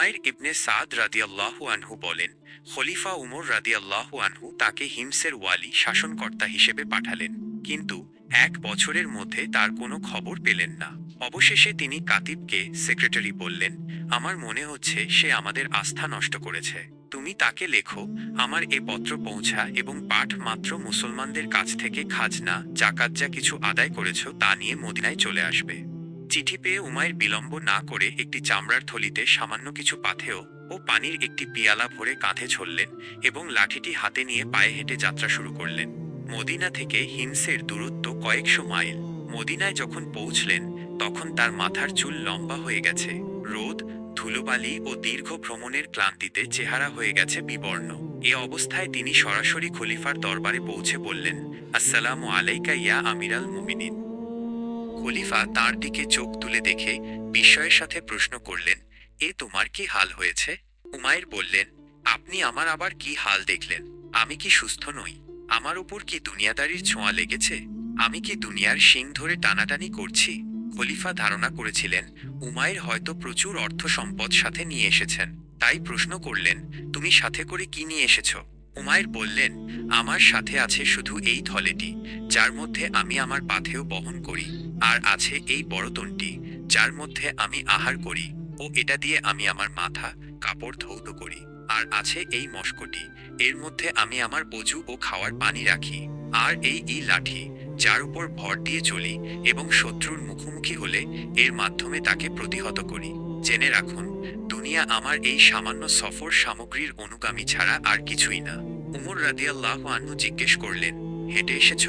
উমাইর ইবনে সাদ রাদিয়াল্লাহু আনহু বলেন, খলিফা উমর রাদিয়াল্লাহু আনহু তাকে হিমসের ওয়ালি, শাসনকর্তা হিসেবে পাঠালেন। কিন্তু এক বছরের মধ্যে তার কোনো খবর পেলেন না। অবশেষে তিনি কাতিবকে, সেক্রেটারি বললেন, আমার মনে হচ্ছে সে আমাদের আস্থা নষ্ট করেছে। তুমি তাকে লেখো, আমার এ পত্র পৌঁছা এবং পাঠ মাত্র মুসলমানদের কাছ থেকে খাজনা, জাকাত যা কিছু আদায় করেছ তা নিয়ে মদিনায় চলে আসবে। চিঠি পেয়ে উমায়ের বিলম্ব না করে একটি চামড়ার থলিতে সামান্য কিছু পাথেয় ও পানির একটি পিয়ালা ভরে কাঁধে ছড়লেন এবং লাঠিটি হাতে নিয়ে পায়ে হেঁটে যাত্রা শুরু করলেন। মদিনা থেকে হিমসের দূরত্ব কয়েকশো মাইল। মদিনায় যখন পৌঁছলেন, তখন তার মাথার চুল লম্বা হয়ে গেছে। রোদ, ধুলোবালি ও দীর্ঘ ভ্রমণের ক্লান্তিতে চেহারা হয়ে গেছে বিবর্ণ। এ অবস্থায় তিনি সরাসরি খলিফার দরবারে পৌঁছে বললেন, আসসালামু আলাইকা ইয়া আমিরাল মুমিনিন। খলিফা তার দিকে চোখ তুলে দেখে বিস্ময়ের সাথে প্রশ্ন করলেন, এ তোমার কি হাল হয়েছে? উমায়ের বললেন, আপনি আমার আবার কি হাল দেখলেন? আমি কি সুস্থ নই? আমার উপর কি দুনিয়াদারির ছোঁয়া লেগেছে? আমি কি দুনিয়ার শিং ধরে টানাটানি করছি? খলিফা ধারণা করেছিলেন উমায়ের হয়তো প্রচুর অর্থ সম্পদ সাথে নিয়ে এসেছেন। তাই প্রশ্ন করলেন, তুমি সাথে করে কি নিয়ে এসেছ? উমায়ের বললেন, আমার সাথে আছে শুধু এই থলেটি, যার মধ্যে আমি আমার পাথেও বহন করি, আর আছে এই বড়তনটি যার মধ্যে আমি আহার করি, ও এটা দিয়ে আমি আমার মাথা, কাপড় ধৌত করি, আর আছে এই মস্কটি, এর মধ্যে আমি আমার অজু ও খাওয়ার পানি রাখি, আর এই এই লাঠি, যার উপর ভর দিয়ে চলি এবং শত্রুর মুখোমুখি হলে এর মাধ্যমে তাকে প্রতিহত করি। জেনে রাখুন দুনিয়া আমার এই সামান্য সফর সামগ্রীর অনুগামী ছাড়া আর কিছুই না। উমর রাদিয়াল্লাহ আনহু জিজ্ঞেস করলেন, হেঁটে এসেছ?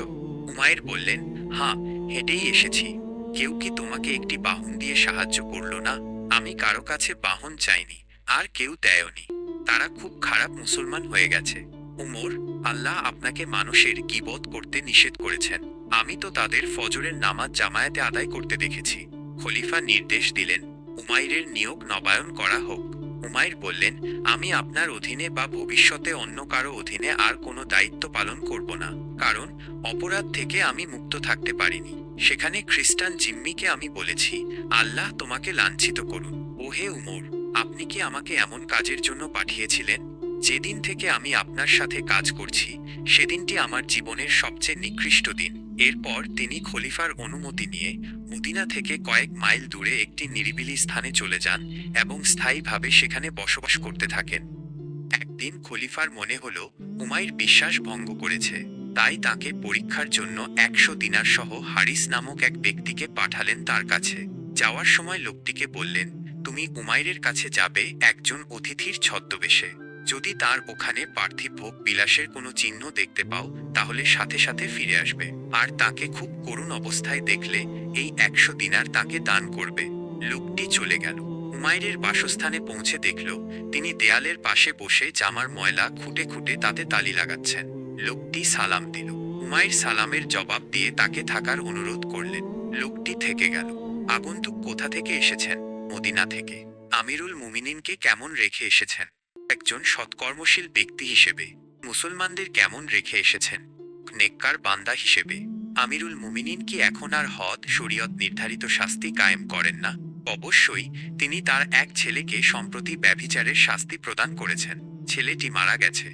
উমায়ের বললেন হ্যাঁ হেঁটেই এসেছি। কেউ কি তোমাকে একটি বাহন দিয়ে সাহায্য করল না? আমি কারও কাছে বাহন চাইনি, আর কেউ দেয়নি। তারা খুব খারাপ মুসলমান হয়ে গেছে। উমর, আল্লাহ আপনাকে মানুষের গিবত করতে নিষেধ করেছেন। আমি তো তাদের ফজরের নামাজ জামায়াতে আদায় করতে দেখেছি। খলিফা নির্দেশ দিলেন উমাইরের নিয়োগ নবায়ন করা হোক। উমাইর বললেন, আমি আপনার অধীনে বা ভবিষ্যতে অন্য কারও অধীনে আর কোনো দায়িত্ব পালন করব না, কারণ অপরাধ থেকে আমি মুক্ত থাকতে পারিনি। সেখানে খ্রিস্টান জিম্মিকে আমি বলেছি, আল্লাহ তোমাকে লাঞ্ছিত করুন। ওহে উমর, আপনি কি আমাকে এমন কাজের জন্য পাঠিয়েছিলেন? যেদিন থেকে আমি আপনার সাথে কাজ করছি, সেদিনটি আমার জীবনের সবচেয়ে নিকৃষ্ট দিন। এরপর তিনি খলিফার অনুমতি নিয়ে মদিনা থেকে কয়েক মাইল দূরে একটি নিরিবিলি স্থানে চলে যান এবং স্থায়ীভাবে সেখানে বসবাস করতে থাকেন। একদিন খলিফার মনে হল, উমাইর বিশ্বাস ভঙ্গ করেছে, তাই তাকে পরীক্ষার জন্য একশো দিনার সহ হারিস নামক এক ব্যক্তিকে পাঠালেন তার কাছে। যাওয়ার সময় লোকটিকে বললেন, তুমি উমাইরের কাছে যাবে একজন অতিথির ছদ্মবেশে। যদি তার ওখানে পার্থিব ভোগ বিলাসের কোনো চিহ্ন দেখতে পাও, তাহলে সাথে সাথে ফিরে আসবে। আর তাকে খুব করুণ অবস্থায় দেখলে এই একশো দিনার তাকে দান করবে। লোকটি চলে গেল। উমাইরের বাসস্থানে পৌঁছে দেখল, তিনি দেয়ালের পাশে বসে জামার ময়লা খুঁটে খুঁটে তাতে তালি লাগাচ্ছেন। লোকটি সালাম দিল। উমাইর সালামের জবাব দিয়ে তাকে থাকার অনুরোধ করলেন। লোকটি থেকে গেল। আগন্তুক কোথা থেকে এসেছেন? মদিনা থেকে। আমিরুল মুমিনিনকে কেমন রেখে এসেছেন? একজন সৎকর্মশীল ব্যক্তি হিসেবে। মুসলমানদের কেমন রেখে এসেছেন? নেককার বান্দা হিসেবে। আমিরুল মুমিনিন কি এখন আর হদ, শরীয়ত নির্ধারিত শাস্তি কায়েম করেন না? অবশ্যই, তিনি তার এক ছেলেকে সম্প্রতি ব্যভিচারের শাস্তি প্রদান করেছেন। ছেলেটি মারা গেছে।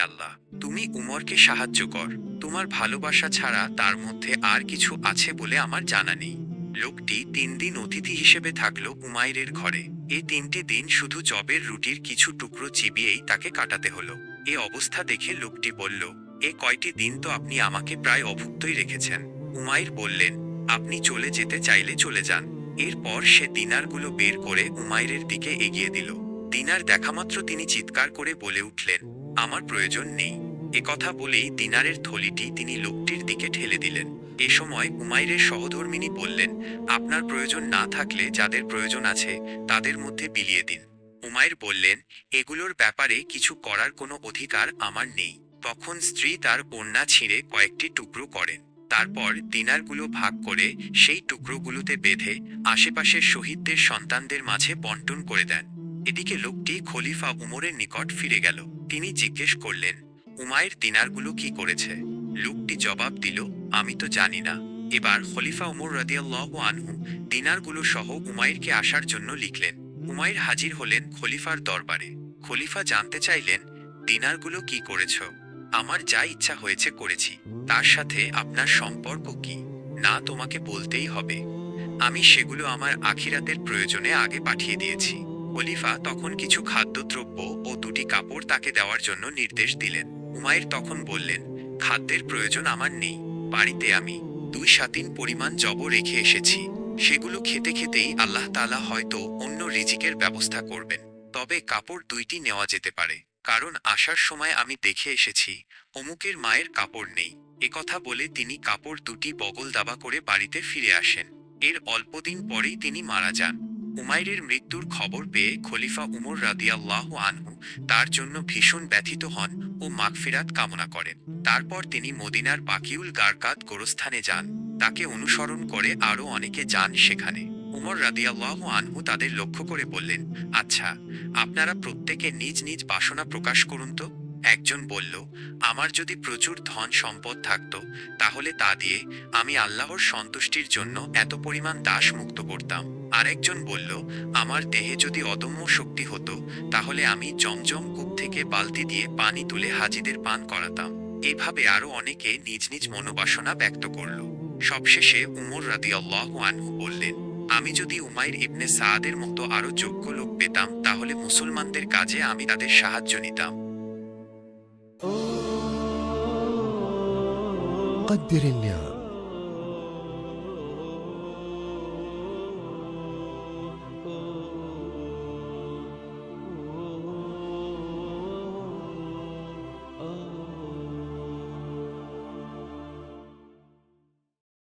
আল্লাহ, তুমি উমরকে সাহায্য কর। তোমার ভালোবাসা ছাড়া তার মধ্যে আর কিছু আছে বলে আমার জানা নেই। লোকটি তিন দিন অতিথি হিসেবে থাকল উমাইরের ঘরে। এ তিনটি দিন শুধু জবের রুটির কিছু টুকরো চিবিয়েই তাকে কাটাতে হলো। এ অবস্থা দেখে লোকটি বলল, এ কয়টি দিন তো আপনি আমাকে প্রায় অভুক্তই রেখেছেন। উমাইর বললেন, আপনি চলে যেতে চাইলে চলে যান। এরপর সে দিনারগুলো বের করে উমাইরের দিকে এগিয়ে দিল। দিনার দেখামাত্র তিনি চিৎকার করে বলে উঠলেন, আমার প্রয়োজন নেই। একথা বলেই দিনারের থলিটি তিনি লোকটির দিকে ঠেলে দিলেন। এ সময় উমাইরের সহধর্মিনী বললেন, আপনার প্রয়োজন না থাকলে যাদের প্রয়োজন আছে, তাদের মধ্যে বিলিয়ে দিন। উমাইর বললেন, এগুলোর ব্যাপারে কিছু করার কোনো অধিকার আমার নেই। তখন স্ত্রী তার বন্যা ছিঁড়ে কয়েকটি টুকরো করেন। তারপর দিনারগুলো ভাগ করে সেই টুকরোগুলোতে বেঁধে আশেপাশের শহীদদের সন্তানদের মাঝে বন্টন করে দেন। এদিকে লোকটি খলিফা উমরের নিকট ফিরে গেল। তিনি জিজ্ঞেস করলেন উমায়ের দিনারগুলো কি করেছে? লোকটি জবাব দিল, আমি তো জানি না। এবার খলিফা উমর রাদিয়াল্লাহ আনহু দিনারগুলো সহ উমাইরকে আসার জন্য লিখলেন। উমাইর হাজির হলেন খলিফার দরবারে। খলিফা জানতে চাইলেন, দিনারগুলো কি করেছ? আমার যা ইচ্ছা হয়েছে করেছি। তার সাথে আপনার সম্পর্ক কি? না তোমাকে বলতেই হবে। আমি সেগুলো আমার আখিরাতের প্রয়োজনে আগে পাঠিয়ে দিয়েছি। খলিফা তখন কিছু খাদ্যদ্রব্য ও দুটি কাপড় তাকে দেওয়ার জন্য নির্দেশ দিলেন। উমাইর তখন বললেন খাদ্যের প্রয়োজন আমার নেই। বাড়িতে আমি দুই সাতিন পরিমাণ জব রেখে এসেছি। সেগুলো খেতে খেতেই আল্লাহ তালা হয়তো অন্য রিজিকের ব্যবস্থা করবেন। তবে কাপড় দুইটি নেওয়া যেতে পারে। কারণ আসার সময় আমি দেখে এসেছি, অমুকের মায়ের কাপড় নেই। একথা বলে তিনি কাপড় দুটি বগল দাবা করে বাড়িতে ফিরে আসেন। এর অল্পদিন পরেই তিনি মারা যান। উমাইরের মৃত্যুর খবর পেয়ে খলিফা উমর রাদিয়াল্লাহ আনহু তার জন্য ভীষণ ব্যথিত হন ও মাগফিরাত কামনা করেন। তারপর তিনি মদিনার বাকিউল গারকাত গোরস্থানে যান। তাকে অনুসরণ করে আরও অনেকে যান সেখানে। উমর রাদিয়াল্লাহ আনহু তাদের লক্ষ্য করে বললেন আচ্ছা আপনারা প্রত্যেকে নিজ নিজ বাসনা প্রকাশ করুন তো? একজন বলল, আমার যদি প্রচুর ধন সম্পদ থাকত, তাহলে তা দিয়ে আমি আল্লাহর সন্তুষ্টির জন্য এত পরিমাণ দাস মুক্ত করতাম। আরেকজন বলল আমার দেহে যদি অদম্য শক্তি হতো তাহলে আমি জমজম কূপ থেকে বালতি দিয়ে পানি তুলে হাজিদের পান করাতাম এভাবে আরো অনেকে নিজ নিজ মনোবাসনা ব্যক্ত করল সবশেষে উমর রাদিয়াল্লাহু আনহু বললেন আমি যদি উমাইর ইবনে সাদের মতো আরো যোগ্য লোক পেতাম তাহলে মুসলমানদের কাজে আমি তাদের সাহায্য নিতাম قدر النعم